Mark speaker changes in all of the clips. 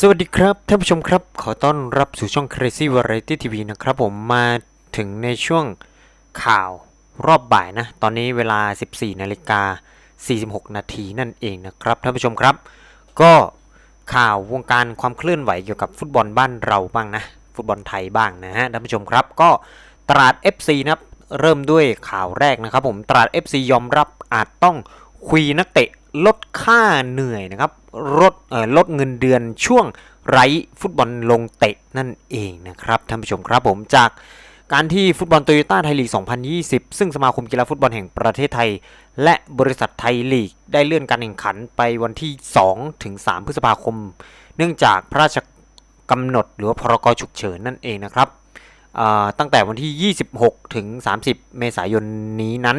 Speaker 1: สวัสดีครับท่านผู้ชมครับ ขอต้อนรับสู่ช่อง Crazy Variety TV นะครับผมมาถึงในช่วงข่าวรอบบ่ายนะ ตอนนี้เวลา 14นาฬิกา46 นาทีนั่นเองนะครับท่านผู้ชมครับ ก็ข่าววงการความเคลื่อนไหวเกี่ยวกับฟุตบอลบ้านเราบ้างนะ ฟุตบอลไทยบ้างนะฮะท่านผู้ชมครับ ก็ตราด FC นะครับเริ่มด้วยข่าวแรกนะครับผมตราด FC ยอมรับอาจต้อง คุยนักเตะลดค่าเหนื่อยนะครับลดเอ่อลดเงินเดือนช่วงไร้ฟุตบอลลงเตะนั่นเองนะครับท่านผู้ชมครับผมจากการที่ฟุตบอลโตโยต้าไทยลีก 2020 ซึ่งสมาคมกีฬาฟุตบอลแห่งประเทศไทย และบริษัทไทยลีก ได้เลื่อนการแข่งขันไปวันที่ 2 ถึง 3 พฤษภาคม เนื่องจากพระราชกำหนดหรือว่าพรกฉุกเฉินนั่นเองนะครับตั้งแต่วันที่ 26 ถึง 30 เมษายนนี้นั้น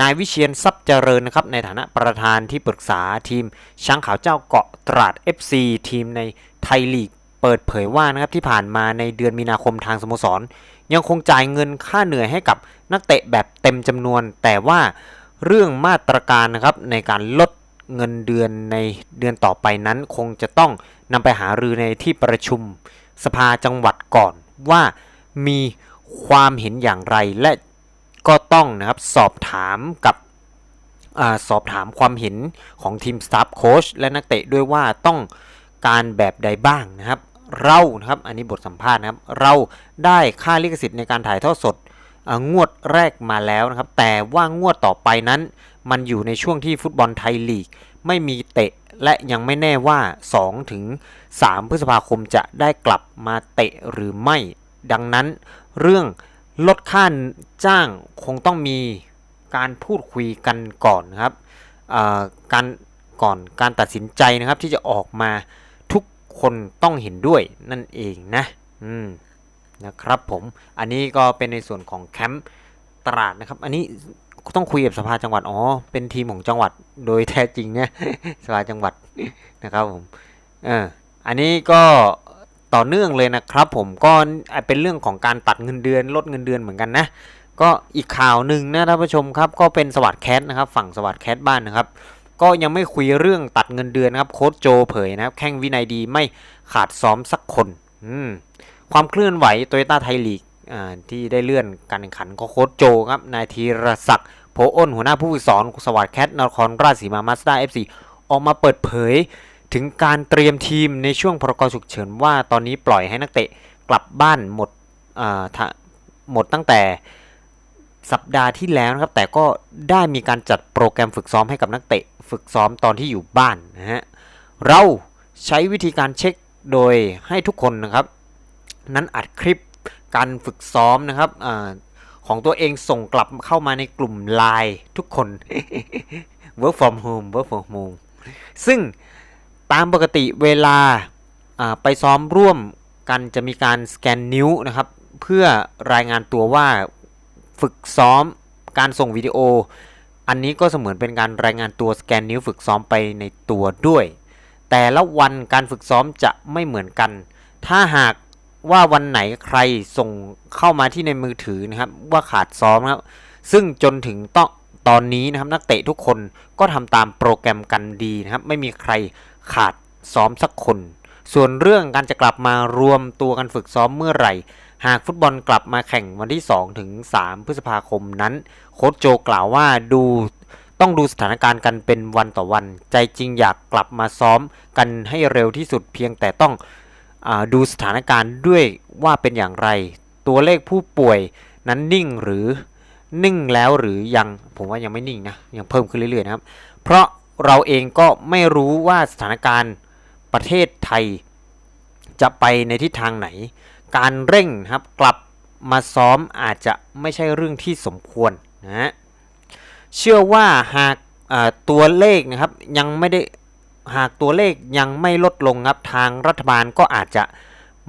Speaker 1: นายวิเชียนทรัพย์เจริญนะครับในฐานะประธานที่ปรึกษาทีมช้างขาวเจ้าเกาะตราด FC ทีมในไทยลีกเปิดเผยว่านะครับที่ผ่านมาในเดือนมีนาคมทางสโมสร ยังคงจ่ายเงินค่าเหนื่อยให้กับนักเตะแบบเต็มจำนวน แต่ว่าเรื่องมาตรการนะครับในการลดเงินเดือนในเดือนต่อไปนั้น คงจะต้องนำไปหารือในที่ประชุมสภาจังหวัดก่อนว่ามีความเห็นอย่างไรและ ก็ต้องนะครับสอบถามกับอสอบถามความเห็นของทีมสตาฟโค้ชและนักเตะด้วยว่าต้องการแบบใดบ้างนะครับ เรานะครับอันนี้บทสัมภาษณ์นะครับ เราได้ค่าลิขสิทธิ์ในการถ่ายทอดสดงวดแรกมาแล้วนะครับ แต่ว่างวดต่อไปนั้น มันอยู่ในช่วงที่ฟุตบอลไทยลีก ไม่มีเตะและยังไม่แน่ว่า 2 ถึง 3 พฤษภาคมจะได้กลับมาเตะหรือไม่ ดังนั้นเรื่อง ลดค่าจ้างคงต้องมีการพูดคุยกันก่อนนะครับการก่อนการตัดสินใจนะครับที่จะออกมาทุกคนต้องเห็นด้วยนั่นเองนะอืมนะครับผมอันนี้ก็เป็นในส่วนของแคมป์ตราดนะครับ อันนี้ต้องคุยกับสภาจังหวัดอ๋อเป็นทีมของจังหวัดโดยแท้จริงเนี่ยสภาจังหวัดนะครับผมเอออันนี้ก็ ต่อเนื่องเลยนะครับผมก็เป็นเรื่องของการตัดเงินเดือนลดเงินเดือนเหมือนกันนะ ก็อีกข่าวหนึ่งนะท่านผู้ชมครับก็เป็นสวัสดแคทนะครับฝั่งสวัสดแคทบ้านนะครับก็ยังไม่คุยเรื่องตัดเงินเดือนนะครับโค้ชโจเผยนะครับแข้งวินัยดีไม่ขาดซ้อมสักคนความเคลื่อนไหวโตโยต้าไทยลีกที่ได้เลื่อนการแข่งขันของโค้ชโจครับนายธีรศักดิ์โพอ้นหัวหน้าผู้ฝึกสอนสวัสดแคทนครราชสีมามาสด้าเอฟซีออกมาเปิดเผย ถึงการเตรียมทีมในช่วงพรกฉุกเฉินว่าตอนนี้ปล่อยให้นักเตะกลับบ้านหมดหมดตั้งแต่สัปดาห์ที่แล้วนะครับ แต่ก็ได้มีการจัดโปรแกรมฝึกซ้อมให้กับนักเตะ ฝึกซ้อมตอนที่อยู่บ้านนะฮะเราใช้วิธีการเช็คโดยให้ทุกคนนะครับ นั้นอัดคลิปการฝึกซ้อมนะครับอของตัวเองส่งกลับเข้ามาในกลุ่มไลน์ทุกคน work from home work from home ซึ่ง ตามปกติเวลาไปซ้อมร่วมกันจะมีการสแกนนิ้วนะครับเพื่อรายงานตัวว่าฝึกซ้อมการส่งวิดีโอ อันนี้ก็เสมือนเป็นการรายงานตัวสแกนนิ้วฝึกซ้อมไปในตัวด้วย แต่ละวันการฝึกซ้อมจะไม่เหมือนกัน ถ้าหากว่าวันไหนใครส่งเข้ามาที่ในมือถือนะครับว่าขาดซ้อมครับซึ่งจนถึงต้อน ตอนนี้นะครับนักเตะทุกคนก็ทำตามโปรแกรมกันดีนะครับ ไม่มีใครขาดซ้อมสักคน ส่วนเรื่องการจะกลับมารวมตัวกันฝึกซ้อมเมื่อไหร่ หากฟุตบอลกลับมาแข่งวันที่ 2 ถึง 3 พฤษภาคมนั้น โค้ชโจกล่าวว่าดูต้องดูสถานการณ์กันเป็นวันต่อวัน ใจจริงอยากกลับมาซ้อมกันให้เร็วที่สุดเพียงแต่ต้องอดูสถานการณ์ด้วยว่าเป็นอย่างไร ตัวเลขผู้ป่วยนั้นนิ่งหรือ นิ่งแล้วหรือยังผมว่ายังไม่นิ่งนะยังเพิ่มขึ้นเรื่อยๆนะครับ เพราะเราเองก็ไม่รู้ว่าสถานการณ์ประเทศไทยจะไปในทิศทางไหน การเร่งครับกลับมาซ้อมอาจจะไม่ใช่เรื่องที่สมควรนะเชื่อว่าหากตัวเลขนะครับยังไม่ได้หากตัวเลขยังไม่ลดลงครับทางรัฐบาลก็อาจจะ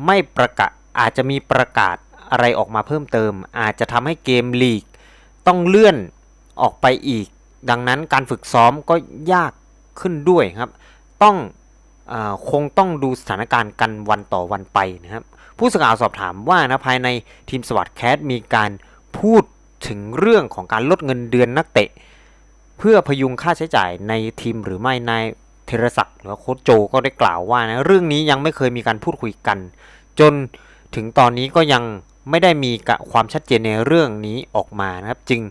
Speaker 1: ไม่ประกาศอาจจะมีประกาศอะไรออกมาเพิ่มเติม อาจจะทำให้เกมลีก ต้องเลื่อนออกไปอีก ดังนั้นการฝึกซ้อมก็ยากขึ้นด้วยครับ ต้องอคงต้องดูสถานการณ์กันวันต่อวันไปนะครับ ผู้สื่อข่าวสอบถามว่านะภายในทีมสวัสดแคสมีการพูดถึงเรื่องของการลดเงินเดือนนักเตะ เพื่อพยุงค่าใช้จ่ายในทีมหรือไม่นายธีรศักดิ์หรือโค้ชโจก็ได้กล่าวว่านะเรื่องนี้ยังไม่เคยมีการพูดคุยกัน จนถึงตอนนี้ก็ยัง ไม่ได้มีความชัดเจนในเรื่องนี้ออกมานะครับ จึง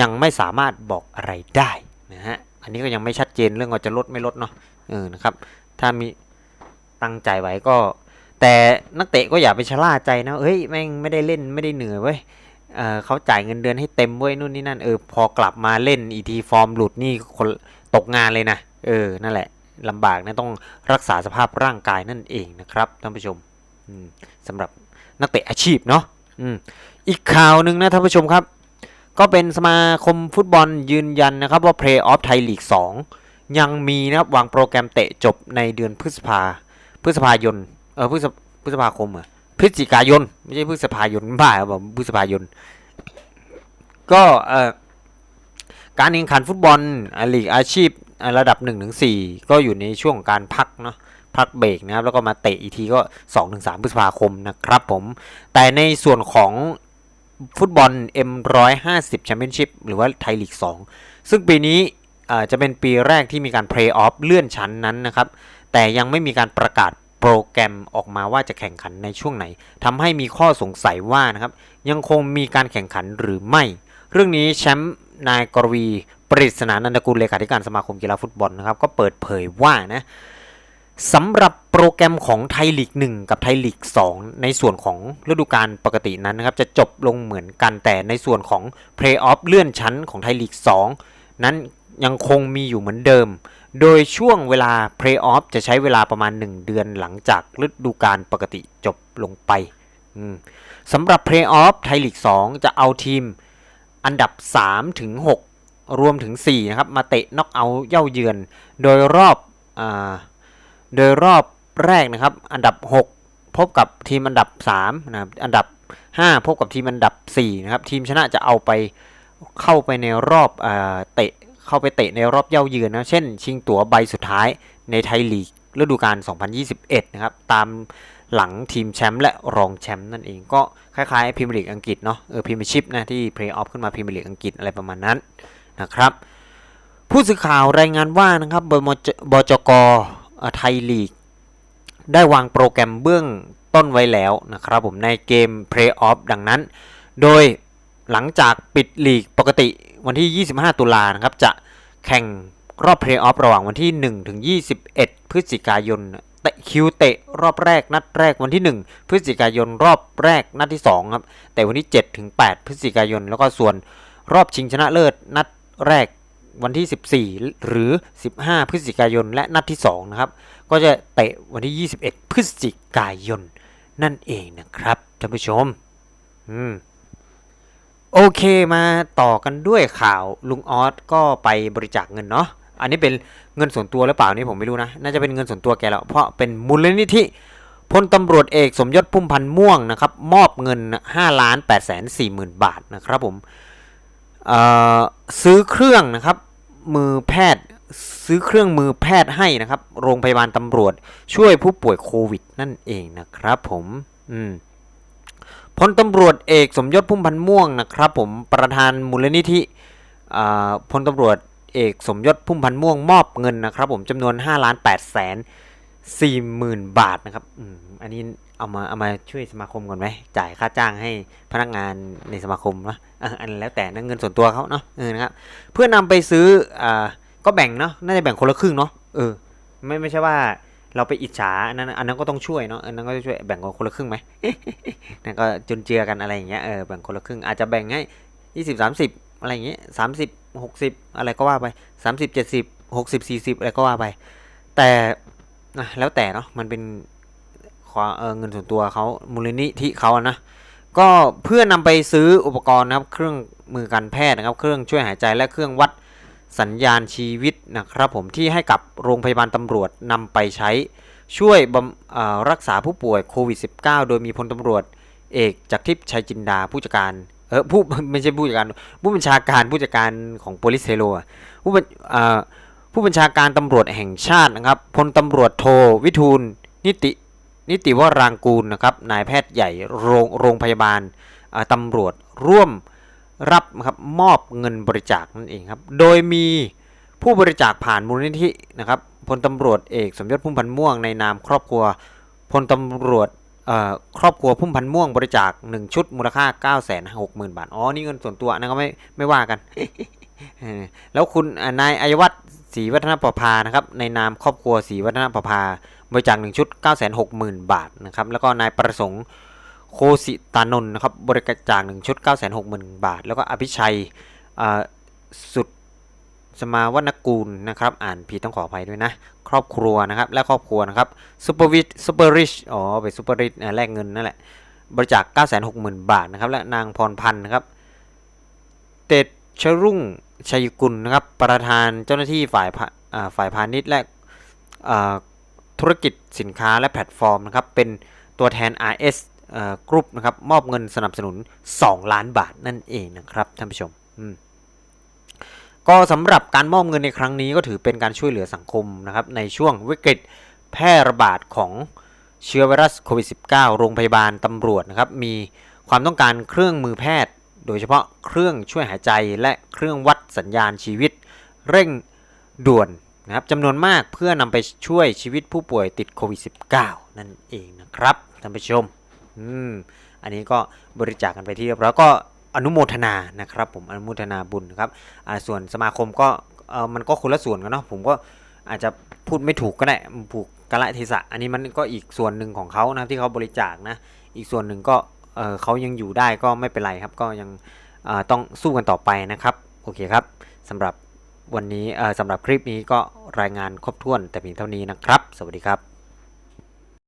Speaker 1: ยังไม่สามารถบอกอะไรได้นะฮะอันนี้ก็ยังไม่ชัดเจนเรื่องว่าจะลดไม่ลดเนาะเออนะครับ ถ้ามีตั้งใจไว้ก็ แต่นักเตะก็อย่าไปชะล่าใจนะเฮ้ยแม่งไม่ได้เล่นไม่ได้เหนื่อยเว้ยเออเขาจ่ายเงินเดือนให้เต็มเว้ยนู่นนี่นั่นเออพอกลับมาเล่นอีทีฟอร์มหลุดนี่คนตกงานเลยนะเออนั่นแหละลำบากนะต้องรักษาสภาพร่างกายนั่นเองนะครับท่านผู้ชมอืมสำหรับนักเตะอาชีพเนาะ อีกข่าวหนึ่งนะท่านผู้ชมครับ ก็เป็นสมาคมฟุตบอลยืนยันนะครับว่า Play Off Thai League 2ยังมีนะครับวางโปรแกรมเตะจบในเดือนพฤษภาพฤษภายนเออพฤษพฤษภาคมเหรอะพฤศจิกายน ไม่ใช่พฤษภายนบ้าแบบพฤษภายน ก็เอ่อการแข่งขันฟุตบอลอาลีกอาชีพระดับ1-4 ก็อยู่ในช่วงของการพักเนาะ พักเบรกนะครับ แล้วก็มาเตะอีกทีก็ 2-3 พฤษภาคมนะครับผม แต่ในส่วนของฟุตบอล M150 Championship หรือว่าไทยลีก 2 ซึ่งปีนี้จะเป็นปีแรกที่มีการ Play Off เลื่อนชั้นนั้นนะครับ แต่ยังไม่มีการประกาศโปรแกรมออกมาว่าจะแข่งขันในช่วงไหนทำให้มีข้อสงสัยว่านะครับ ยังคงมีการแข่งขันหรือไม่ เรื่องนี้แชมป์นายกรวี ปริศนานันทกุลเลขาธิการสมาคมกีฬาฟุตบอลนะครับ ก็เปิดเผยว่านะ สำหรับโปรแกรมของไทยลีก 1 กับไทยลีก 2 ในส่วนของฤดูกาลปกตินั้นนะครับ จะจบลงเหมือนกันแต่ในส่วนของ Play-off เลื่อนชั้นของไทยลีก 2 นั้นยังคงมีอยู่เหมือนเดิม โดยช่วงเวลา Play-off จะใช้เวลาประมาณ 1 เดือนหลังจากฤดูกาลปกติจบลงไปสำหรับ Play-off ไทยลีก 2 จะเอาทีมอันดับ3ถึง6รวมถึง4นะครับมาเตะน็อกเอาท์เย่าเยือน โดยรอบอ่า โดยรอบแรกนะครับ อันดับ 6 พบกับทีมอันดับ3นะครับอันดับ 5 พบกับทีมอันดับ4นะครับทีมชนะจะเอาไปเข้าไปในรอบเตะเข้าไปเตะในรอบเย่าเยือนนะเช่น ชิงตั๋วใบสุดท้ายในไทยลีกฤดูกาล 2021 นะครับ ตามหลังทีมแชมป์และรองแชมป์นั่นเองก็คล้ายๆพรีเมียร์ลีกอังกฤษเนาะเออพรีเมียร์ชิพนะที่เพลย์ออฟขึ้นมาพรีเมียร์ลีกอังกฤษอะไรประมาณนั้นนะครับ ผู้สื่อข่าวรายงานว่านะครับบมจบจก ไทยลีก ได้วางโปรแกรมเบื้องต้นไว้แล้วนะครับผมในเกม Play-off ดังนั้น โดยหลังจากปิดลีกปกติวันที่ 25 ตุลานะครับ จะแข่งรอบ Play-off ระหว่างวันที่ 1 ถึง 21 พฤศจิกายนเตะคิวเตะรอบแรกนัดแรกวันที่ 1 พฤศจิกายนรอบแรกนัดที่2ครับแต่วันที่ 7 ถึง 8 พฤศจิกายน แล้วก็ส่วนรอบชิงชนะเลิศนัดแรก วันที่ 14 หรือ 15 พฤศจิกายน และนัดที่ 2 นะครับ ก็จะเตะวันที่ 21 พฤศจิกายน นั่นเองนะครับท่านผู้ชม อืมโอเคมาต่อกันด้วยข่าวลุงออสก็ไปบริจาคเงินเนาะอันนี้เป็นเงินส่วนตัวหรือเปล่านี่ผมไม่รู้นะน่าจะเป็นเงินส่วนตัวแกแล้วเพราะเป็นมูลนิธิพลตำรวจเอกสมยศพุ่มพันธ์ม่วงนะครับมอบเงิน5ล้าน8แสน4หมื่นบาทนะครับผมซื้อเครื่องนะครับ มือแพทย์ซื้อเครื่องมือแพทย์ให้นะครับ โรงพยาบาลตำรวจ ช่วยผู้ป่วยโควิดนั่นเองนะครับผม อืมพลตำรวจเอกสมยศพุ่มพันธ์ม่วงนะครับผมประธานมูลนิธิพลตำรวจเอกสมยศพุ่มพันธ์ม่วงมอบเงินนะครับผมจำนวน 5 ล้าน8แสน 4หมื่นบาทนะครับ อืม อันนี้เอามาเอามาช่วยสมาคมก่อนไหม จ่ายค่าจ้างให้พนักงานในสมาคมนะอันแล้วแต่นะเงินส่วนตัวเขาเนาะเออนะครับ เพื่อนำไปซื้อ อ่า ก็แบ่งเนาะ น่าจะแบ่งคนละครึ่งเนาะ เออ ไม่ไม่ใช่ว่าเราไปอิจฉาอันนั้นอันนั้นก็ต้องช่วยเนาะ อันนั้นก็จะช่วยแบ่งคนละครึ่งไหมนั่นก็จุนเจือกันอะไรอย่างเงี้ย เออ แบ่งคนละครึ่ง อาจจะแบ่งให้ยี่สิบสามสิบอะไรอย่างเงี้ยสามสิบหกสิบอะไรก็ว่าไปสามสิบเจ็ดสิบหกสิบสี่สิบอะไรก็ว่าไป แต่ นะแล้วแต่เนาะมันเป็นความเเงินส่วนตัวเขามูลนิธิเขาอะนะก็เพื่อนำไปซื้ออุปกรณ์นะครับเครื่องมือการแพทย์นะครับ เครื่องช่วยหายใจและเครื่องวัดสัญญาณชีวิตนะครับผมที่ให้กับโรงพยาบาลตำรวจนำไปใช้ช่วยรักษาผู้ป่วยโควิด -19 โดยมีพลตำรวจเอกจากทิพย์ชัยจินดาผู้จัดการเออผู้ไม่ใช่ผู้จัดการผู้บัญชาการผู้จัดการของโพลิสเทโลผู้บัญอ่อ ผู้บัญชาการตำรวจแห่งชาตินะครับพลตำรวจโทวิทูลนิตินิติวรางกูลนะครับนายแพทย์ใหญ่โรงโรงพยาบาลตำรวจร่วมรับครับมอบเงินบริจาคนั่นเองครับโดยมีผู้บริจาคผ่านมูลนิธินะครับพลตำรวจเอกสมยศพุ่มพันธ์ม่วงในนามครอบครัวพลตำรวจครอบครัวพุ่มพันธ์ม่วงบริจาค 1 ชุดมูลค่า 9 6 0 0 0 0 บาท อ๋อ นี่เงินส่วนตัวนะก็ไม่ไม่ว่ากัน แล้วคุณนายอายวัฒน์ ศรีวัฒนประภานะครับในนามครอบครัวศรีวัฒนประภาบริจาค1ชุด 9 6 0 0 0 0 บาทนะครับแล้วก็นายประสงค์โคสิตานนท์นะครับบริจาค1ชุด 9 6 0 0 0 0 บาท แล้วก็อภิชัยอ่าสุดสมาวรรณกูลนะครับอ่านผิดต้องขออภัยด้วยนะ ครอบครัวนะครับและครอบครัวนะครับซูเปอร์วิชซูเปอร์ริชอ๋อไปซูเปอร์ริชแลกเงินนั่นแหละบริจาค960,000 บาทนะครับและนางพรพันธ์นะครับเตชรุ่ง ชัยกุลนะครับ ประธานเจ้าหน้าที่ฝ่ายผ่าฝ่ายพาณิชย์และธุรกิจสินค้าและแพลตฟอร์มนะครับ เป็นตัวแทน RS เอ่อกรุ๊ปนะครับ มอบเงินสนับสนุน 2 ล้านบาทนั่นเองนะครับท่านผู้ชมมก็สำหรับการมอบเงินในครั้งนี้ก็ถือเป็นการช่วยเหลือสังคมนะครับ ในช่วงวิกฤตแพร่ระบาดของเชื้อไวรัสโควิด -19 โรงพยาบาลตำรวจนะครับ มีความต้องการเครื่องมือแพทย์ โดยเฉพาะเครื่องช่วยหายใจและเครื่องวัดสัญญาณชีวิต เร่งด่วนนะครับจำนวนมากเพื่อนำไปช่วยชีวิตผู้ป่วยติดโควิด -19 นั่นเองนะครับท่านผู้ชมอืมอันนี้ก็บริจาคกันไปที่เรียบร้อยก็อนุโมทนานะครับ ผมอนุโมทนาบุญนะครับอ่าส่วนสมาคมก็เออมันก็คนละส่วนกันเนาะผมก็อาจจะพูดไม่ถูกก็ได้ผูกกะละเทศะ อันนี้มันก็อีกส่วนหนึ่งของเขานะที่เขาบริจาคนะ อีกส่วนหนึ่งก็ เเขายังอยู่ได้ก็ไม่เป็นไรครับ ก็ยังต้องสู้กันต่อไปนะครับ โอเคครับสำหรับวันนี้สำหรับคลิปนี้ก็รายงานครบถ้วนแต่เพียงเท่านี้นะครับ สวัสดีครับ